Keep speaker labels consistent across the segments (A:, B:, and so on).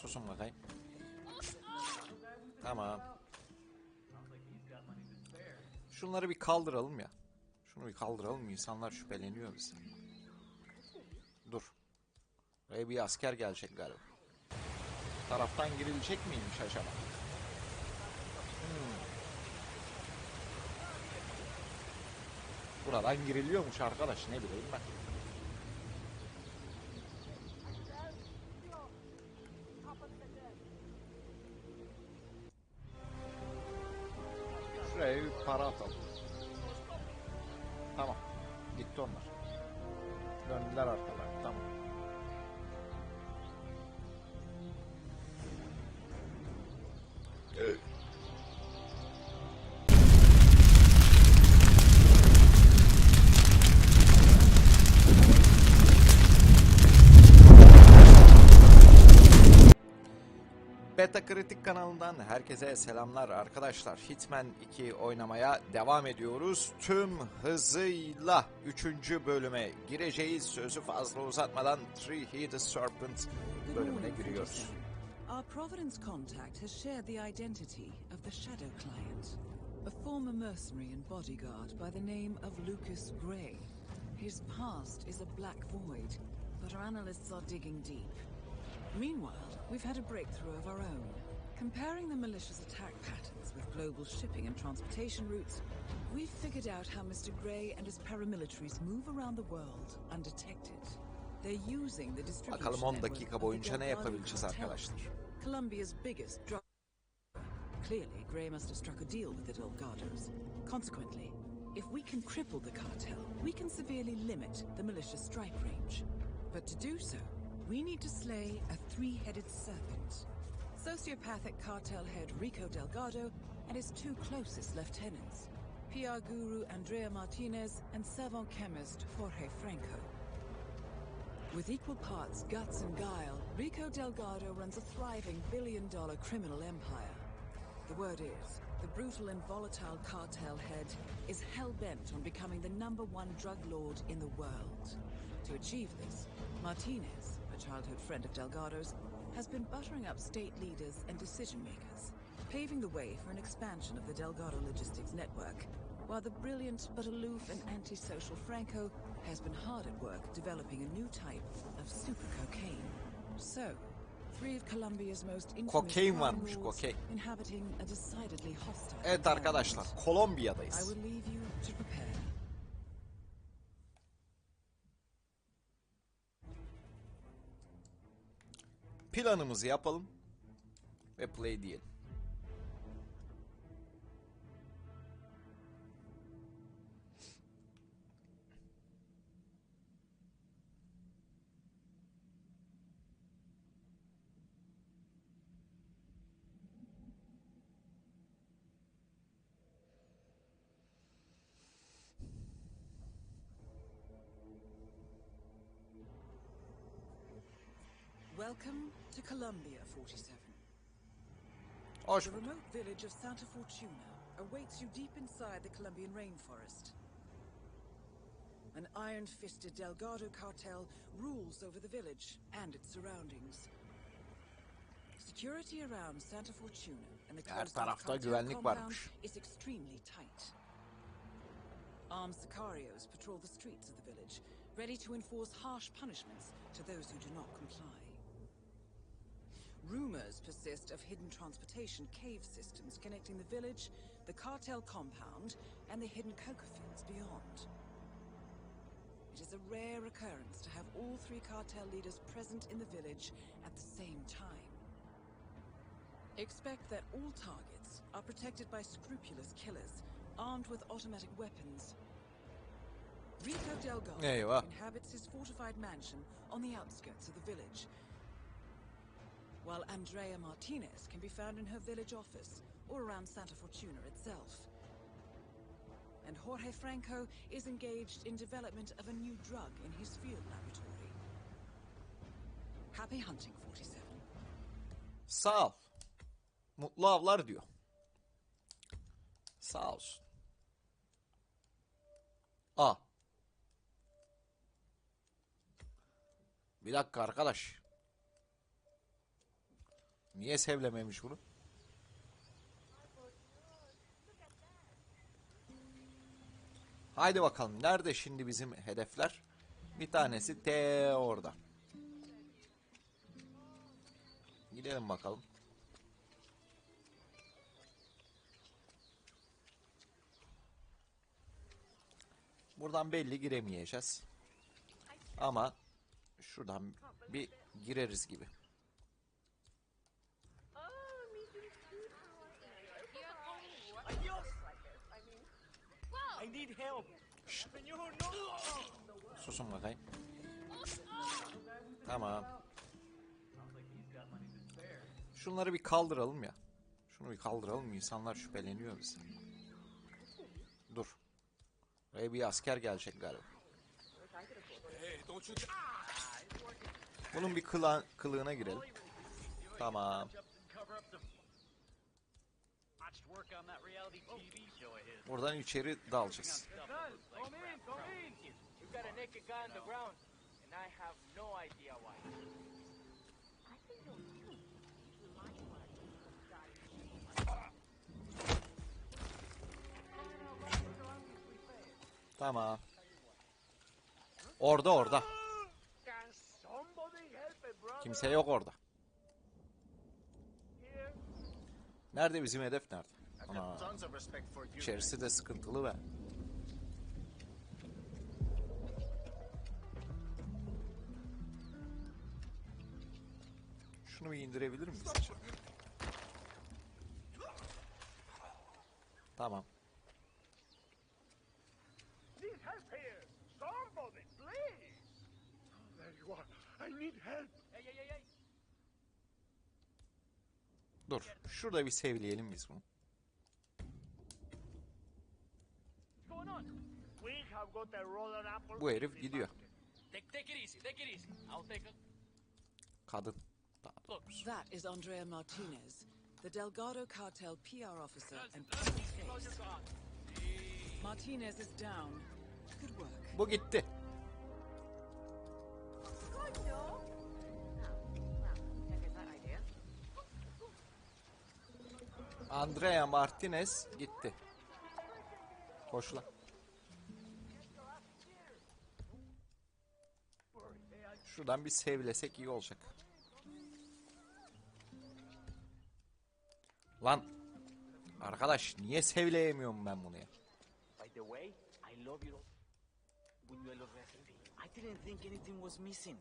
A: Susun bakayım. Tamam. Şunları bir kaldıralım ya. Şunu bir kaldıralım. İnsanlar şüpheleniyor bize. Dur. Buraya bir asker gelecek galiba. Taraftan girilecek miymiş acaba? Hmm. Buradan giriliyormuş arkadaş ne bileyim ben. Para atalım. Tamam. Gitti onlar. Döndüler arkadan. Kritik kanalından herkese selamlar arkadaşlar. Hitman 2 oynamaya devam ediyoruz. Tüm hızıyla 3. bölüme gireceğiz. Sözü fazla uzatmadan Three-Headed Serpent
B: Good
A: bölümüne giriyoruz.
B: 47. Our Providence contact has shared the identity of the Shadow Client, a former mercenary and bodyguard by the name of Lucas Gray. His past is a black void, but our analysts are digging deep. Meanwhile, we've had a breakthrough of our own. Comparing the malicious attack patterns with global shipping and transportation routes, we've figured out how Mr. Gray and his paramilitaries move around the world undetected. They're using the distribution
A: Bakalım 10
B: network
A: dakika
B: of the
A: boyunca ne yapabileceğiz arkadaşlar.
B: Colombia's biggest drug. Clearly, Gray must have struck a deal with the Delgados. Consequently, if we can cripple the cartel, we can severely limit the militia's strike range. But to do so, we need to slay a three-headed serpent. Sociopathic cartel head Rico Delgado and his two closest lieutenants, PR guru Andrea Martinez and savant chemist Jorge Franco. With equal parts guts and guile, Rico Delgado runs a thriving billion dollar criminal empire. The word is, the brutal and volatile cartel head is hell bent on becoming the number one drug lord in the world. To achieve this, Martinez, a childhood friend of Delgado's, has been buttering up state leaders and decision makers, paving the way for an expansion of the Delgado logistics network, while the brilliant but aloof and antisocial Franco has been hard at work developing a new type of super cocaine. So, three of Colombia's most
A: Kokain varmış,
B: inhabiting a decidedly hostile
A: Evet arkadaşlar
B: I
A: Kolombiya'dayız.
B: will leave you to prepare.
A: Planımızı yapalım ve play diyelim.
B: Colombia, 47.
A: Hoş
B: The remote village of Santa Fortuna awaits you deep inside the Colombian rainforest. An iron-fisted Delgado cartel rules over the village and its surroundings. Security around Santa Fortuna and the
A: Her tarafta
B: cartel
A: güvenlik
B: compound
A: varmış.
B: is extremely tight. Armed sicarios patrol the streets of the village, ready to enforce harsh punishments to those who do not comply. Rumors persist of hidden transportation cave systems connecting the village, the cartel compound, and the hidden coca fields beyond. It is a rare occurrence to have all three cartel leaders present in the village at the same time. Expect that all targets are protected by scrupulous killers armed with automatic weapons. Rico Delgado inhabits his fortified mansion on the outskirts of the village, while Andrea Martinez can be found in her village office or around Santa Fortuna itself. And Jorge Franco is engaged in development of a new drug in his field laboratory. Happy hunting, 47.
A: Sağ ol. Mutlu avlar diyor. Sağ olsun. A. Ah. Bir dakika arkadaş. Niye sevlememiş bunu? Haydi bakalım. Nerede şimdi bizim hedefler? Bir tanesi T orada. Gidelim bakalım. Buradan belli giremeyeceğiz. Ama şuradan bir gireriz gibi.
C: I need help.
A: Susun bakayım. Tamam. Şunları bir kaldıralım ya. Şunu bir kaldıralım. İnsanlar şüpheleniyor bize. Dur. Buraya bir asker gelecek galiba. Bunun bir kıla, kılığına girelim. Tamam.
C: Cover up the. Watched work on that reality TV show of his.
A: Buradan içeri dalacağız. Tamam. Orada orada. Kimse yok orada.
D: here?
A: Nerede bizim hedef nerede? Ana. İçerisi de sıkıntılı be. Şunu bir indirebilir miyiz? Tamam.
D: Need help here. Somebody, please. There you are. I need help.
A: Dur. Şurada bir sevleyelim biz bunu. Bu herif gidiyor. Kadın. Daha doğrusu.
B: That is Andrea Martinez, the Delgado cartel PR officer and. Martinez is down. Good work.
A: Bu gitti. Andrea Martinez gitti. Koş lan. Şuradan bir sevlesek iyi olacak. Lan. Arkadaş niye sevleyemiyorum ben bunu ya?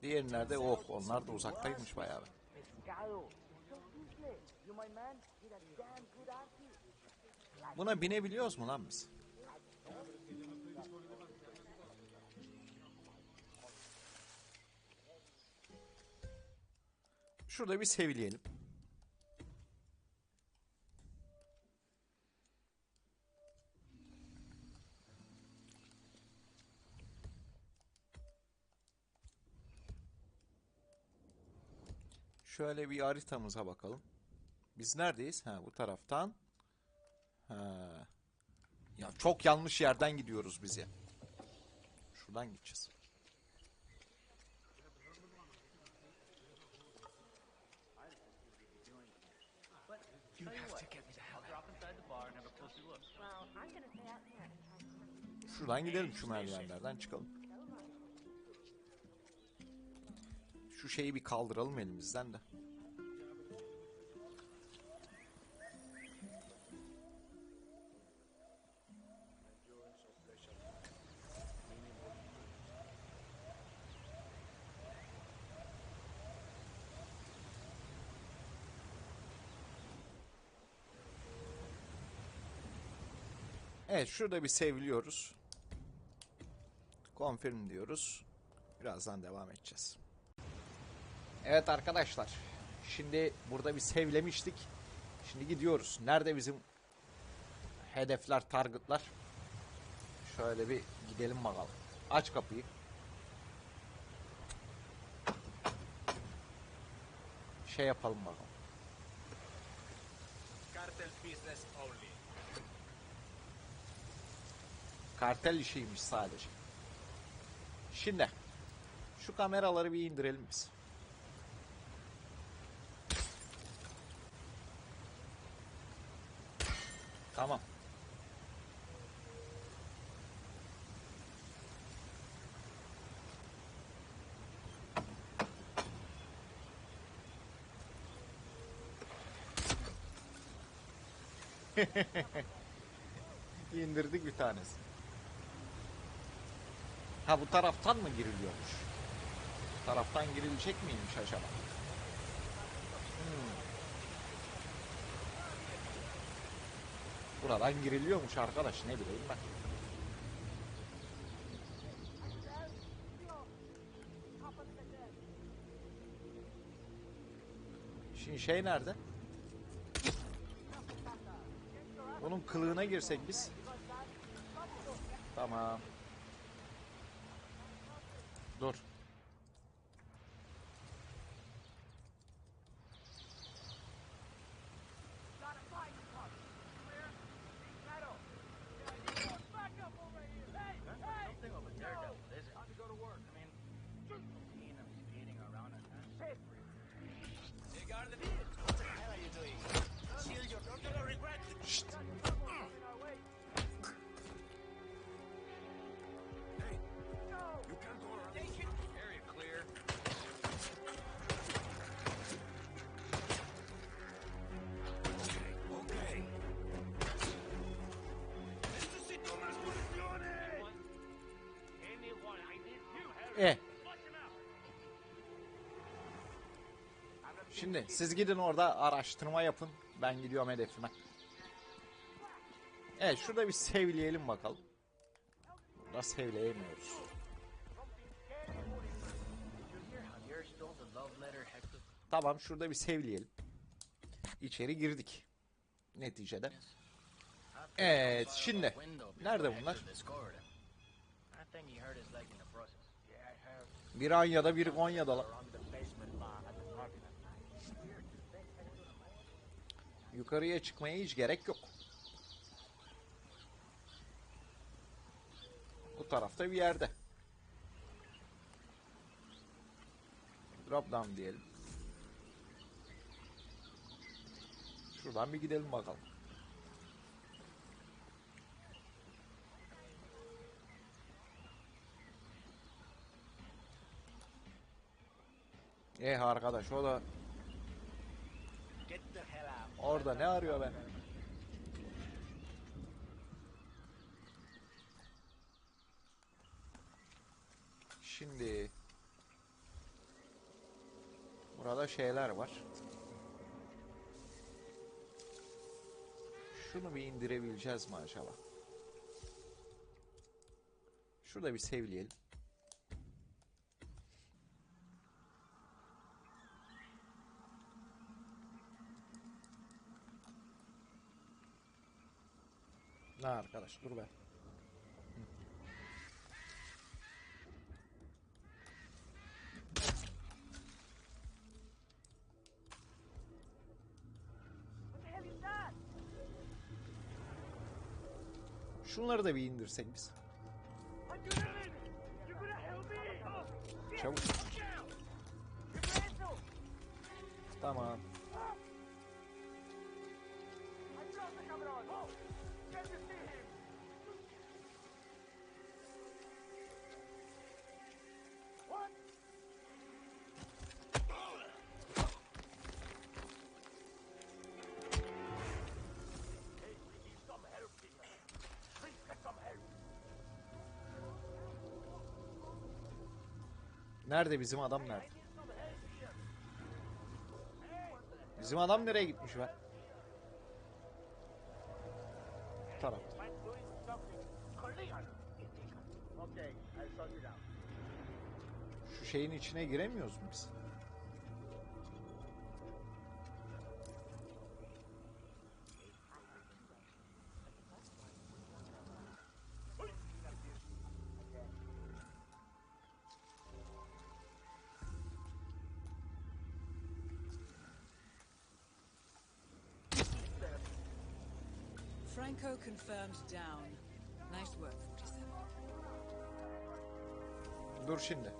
A: Diğer nerede? Oh onlar da uzaktaymış bayağı. Buna binebiliyoruz mu lan biz? Şurada bir sevleyelim. Şöyle bir haritamıza bakalım. Biz neredeyiz? Ha bu taraftan. Ha. Ya çok yanlış yerden gidiyoruz biz ya. Şuradan gideceğiz. Şuradan gidelim şu merdivenlerden çıkalım. Şu şeyi bir kaldıralım elimizden de. Evet şurada bir seviliyoruz. Confirm diyoruz. Birazdan devam edeceğiz. Evet arkadaşlar. Şimdi burada bir sevlemiştik. Şimdi gidiyoruz. Nerede bizim hedefler, targetlar? Şöyle bir gidelim bakalım. Aç kapıyı. Şey yapalım bakalım.
C: Cartel business only.
A: Kartel işiymiş sadece. Şimdi şu kameraları bir indirelim biz. Tamam. İndirdik bir tanesi. Ha bu taraftan mı giriliyormuş? Taraftan girilecek miymiş acaba? Hmm. Buradan giriliyormuş arkadaş ne bileyim ben. Şimdi şey nerede? Bunun kılığına girsek biz. Tamam.
C: Him out.
A: Şimdi siz gidin orada araştırma yapın. Ben gidiyorum hedefime. Evet şurada bir sevleyelim bakalım. Burada sevleyemiyoruz. Tamam şurada bir sevleyelim. İçeri girdik. Neticede. Evet şimdi. Nerede bunlar? Bir Anya'da bir Konya'da. Yukarıya çıkmaya hiç gerek yok. Bu tarafta bir yerde. Drop down diyelim. Şuradan bir gidelim bakalım. Eh arkadaş o da orada ne arıyor ben? Şimdi burada şeyler var. Şunu bir indirebileceğiz mi acaba? Şurada bir sevleyelim. Ne arkadaş dur be. Şunları da bir indirsek biz. Çabuk. Tamam. Nerede bizim adam nerede? Bizim adam nereye gitmiş be? Bu tarafta. Şu şeyin içine giremiyoruz mu biz?
B: Franco confirmed down. Nice work, 47.
A: Dur şimdi.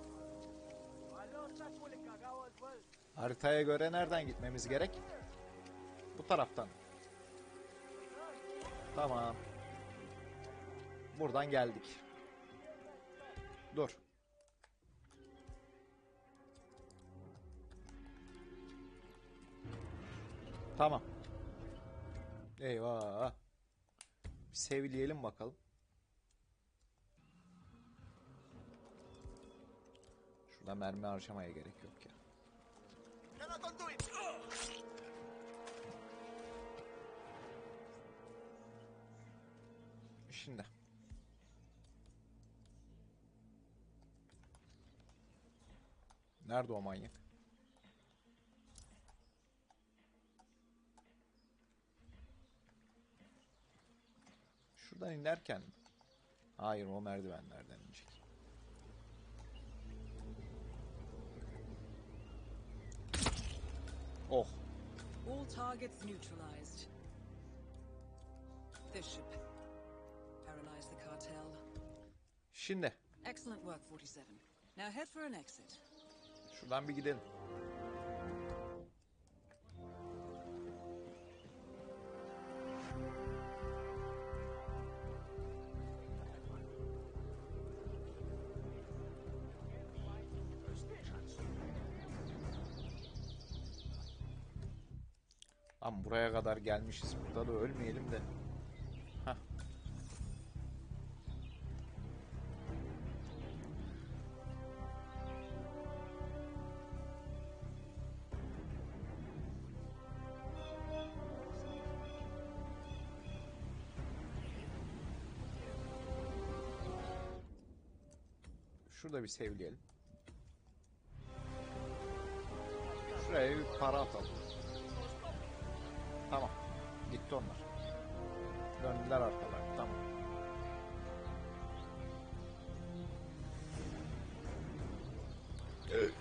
A: Haritaya göre nereden gitmemiz gerek? Bu taraftan. Tamam. Buradan geldik. Dur. Tamam. Eyvah. Sevleyelim bakalım. Şurada mermi harcamaya gerek yok ya. Şimdi. Nerede o manyak? Şuradan inerken? Hayır o merdivenlerden inecek. Oh.
B: All targets neutralized. This should paralyze the cartel.
A: Şimdi
B: Excellent work, 47. Now head for an exit.
A: şuradan bir gidelim. Buraya kadar gelmişiz. Burada da ölmeyelim de. Şurada bir sevleyelim. Şuraya bir para atalım. Tamam. Gitti onlar. Döndüler arkalarına. Tamam.
C: It's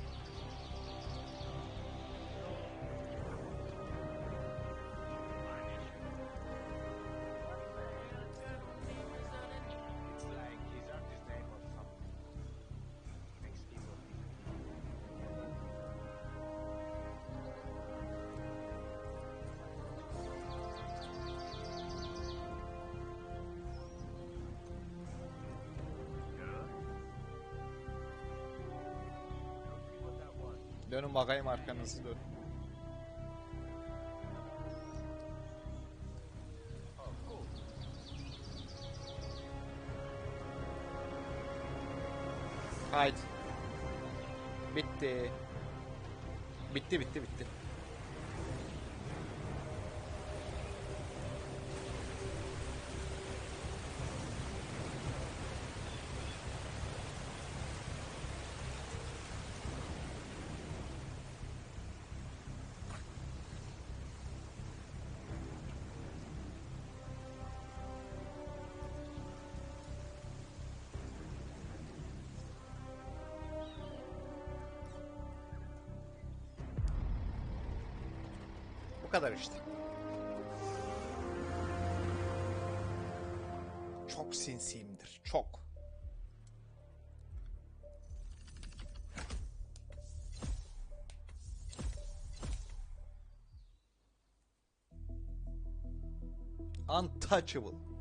A: Dönün bakayım arkanızı dön. Bu kadar işte. Çok sinsiyimdir. Çok. Untouchable.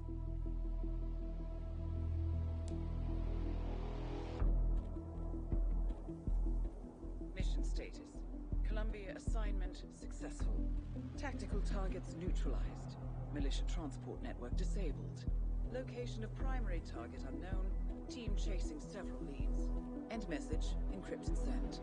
B: Columbia assignment successful. Tactical targets neutralized. Militia transport network disabled. Location of primary target unknown. Team chasing several leads. End message. Encrypt and send.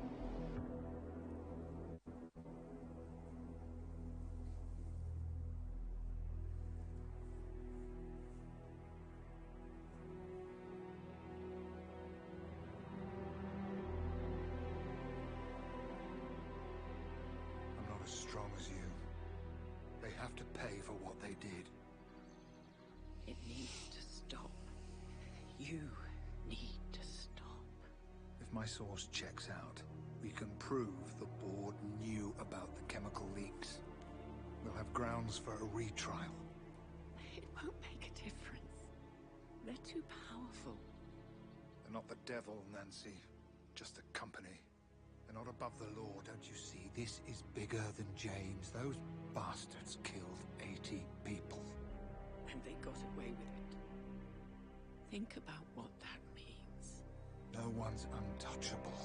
D: My source checks out, we can prove the board knew about the chemical leaks. We'll have grounds for a retrial.
B: It won't make a difference. They're too powerful.
D: They're not the devil, Nancy. Just a company. They're not above the law, don't you see? This is bigger than James. Those bastards killed 80 people.
B: And
E: they got away with it. Think about what that means.
D: No one's untouchable.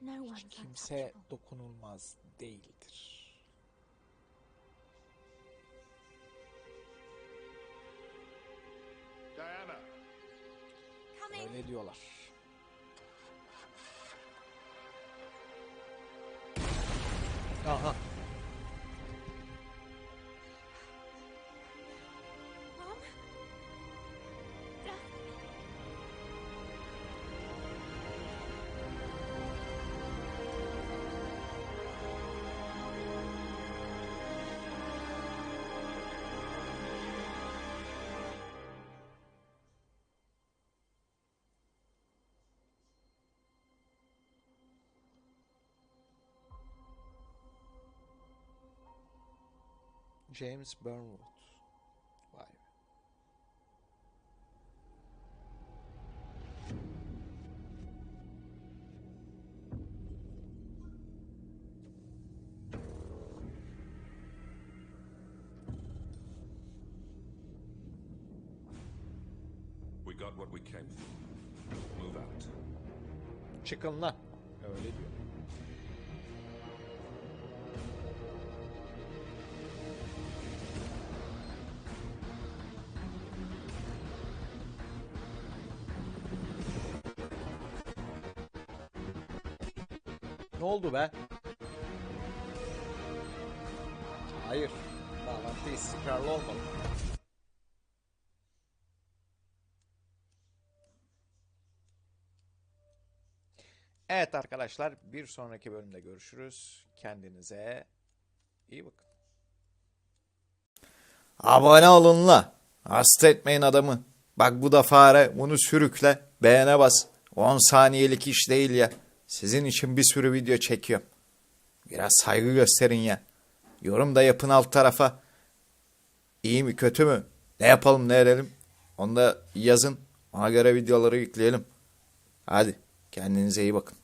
F: No one's
A: Kimse
F: untouchable.
A: dokunulmaz değildir.
D: Diana!
F: Coming.
A: Öyle diyorlar. Aha. James Burnwood. Vay be.
G: We got what we came for. Move out.
A: Çıkın lan. Oldu be? Hayır. Bağlantı istikrarlı olmalı. Evet arkadaşlar bir sonraki bölümde görüşürüz. Kendinize iyi bakın. Abone olun la. Hasta etmeyin adamı. Bak bu da fare. Bunu sürükle. Beğene bas. 10 saniyelik iş değil ya. Sizin için bir sürü video çekiyorum. Biraz saygı gösterin ya. Yorum da yapın alt tarafa. İyi mi kötü mü? Ne yapalım ne edelim? Onu da yazın. Ona göre videoları yükleyelim. Hadi kendinize iyi bakın.